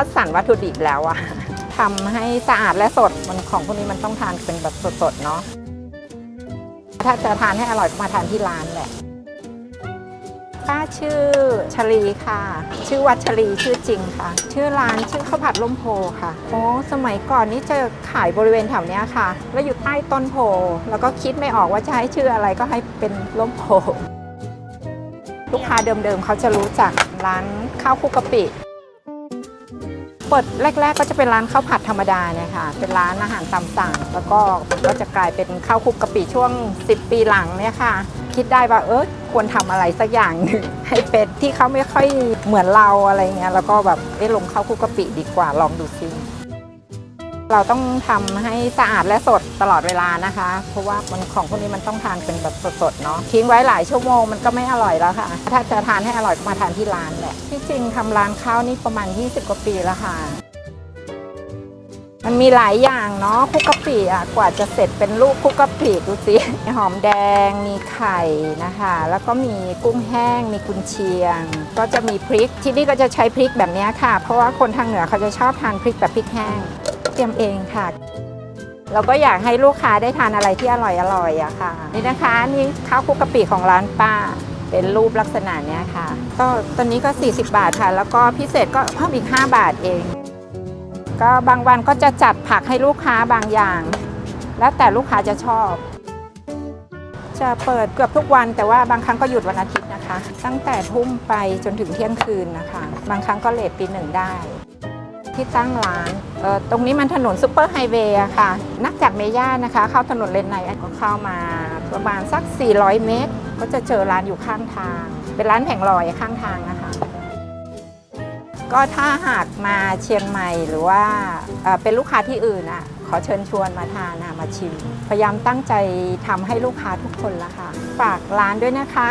คัดสรรวัตถุดิบแล้วอะทำให้สะอาดและสดมันของพวกนี้มันต้องทานเป็นแบบสดๆเนาะถ้าจะทานให้อร่อยก็มาทานที่ร้านแหละป้าชื่อชลีค่ะ ชื่อวัชรีชื่อจริงค่ะ ชื่อร้านชื่อข้าวผัดล่มโพค่ะโอ้สมัยก่อนนี่จะขายบริเวณแถวเนี้ยค่ะ แล้วอยู่ใต้ต้นโพแล้วก็คิดไม่ออกว่าจะให้ชื่ออะไรก็ให้เป็นล่มโพลูกค้าเดิมๆเขาจะรู้จักร้านข้าวคุกกะปิ เปิดแรก ๆ ก็จะเป็นร้านข้าวผัดธรรมดาเนี่ยค่ะ เป็นร้านอาหารตามสั่ง แล้วก็มันก็จะกลายเป็นข้าวคลุกกะปิช่วง 10 ปีหลังเนี่ยค่ะ คิดได้ว่าเออควรทำอะไรสักอย่างหนึ่งให้เป็ดที่เขาไม่ค่อยเหมือนเราอะไรเงี้ยแล้วก็แบบเออลงข้าวคลุกกะปิดีกว่าลองดูซิ เราต้องทำให้สะอาดและสดตลอดเวลานะคะ เพราะว่ามันของพวกนี้มันต้องทานเป็นแบบสดๆเนาะทิ้งไว้หลายชั่วโมงมันก็ไม่อร่อยแล้วค่ะ ถ้าจะทานให้อร่อยก็มาทานที่ร้านแหละที่จริงทำร้านข้าวนี่ประมาณ 20 กว่าปีแล้วค่ะ มันมีหลายอย่างเนาะคุกกะปิอะกว่าจะเสร็จเป็นลูกคุกกะปิดูสิหอมแดงมีไข่นะคะ แล้วก็มีกุ้งแห้ง มีกุนเชียง ก็จะมีพริก ที่นี่ก็จะใช้พริกแบบนี้ค่ะ เพราะว่าคนทางเหนือเขาจะชอบทานพริกแบบพริกแห้ง ตรียมเองค่ะ เราก็อยากให้ลูกค้าได้ทานอะไรที่อร่อยอร่อยอะค่ะ นี่นะคะนี่ข้าวคลุกกะปิของร้านป้า เป็นรูปลักษณะเนี้ยค่ะ ก็ตอนนี้ก็ 40 บาทค่ะ แล้วก็พิเศษก็เพิ่มอีก 5 บาทเอง ก็บางวันก็จะจัดผักให้ลูกค้าบางอย่าง แล้วแต่ลูกค้าจะชอบ จะเปิดเกือบทุกวันแต่ว่าบางครั้งก็หยุดวันอาทิตย์นะคะ ตั้งแต่ทุ่มไปจนถึงเที่ยงคืนนะคะ บางครั้งก็เลทปีหนึ่งได้ ที่ตั้งร้านตรงนี้มันถนนซูเปอร์ไฮเวย์ค่ะ นักจากเมย่านะคะ เข้าถนนเลนในก็เข้ามาประมาณสัก 400 เมตร ก็จะเจอร้านอยู่ข้างทาง เป็นร้านแผงลอยข้างทางนะคะ ก็ถ้าหากมาเชียงใหม่หรือว่าเป็นลูกค้าที่อื่นอะขอเชิญชวนมาทานมาชิม พยายามตั้งใจทำให้ลูกค้าทุกคนละค่ะ ฝากร้านด้วยนะคะ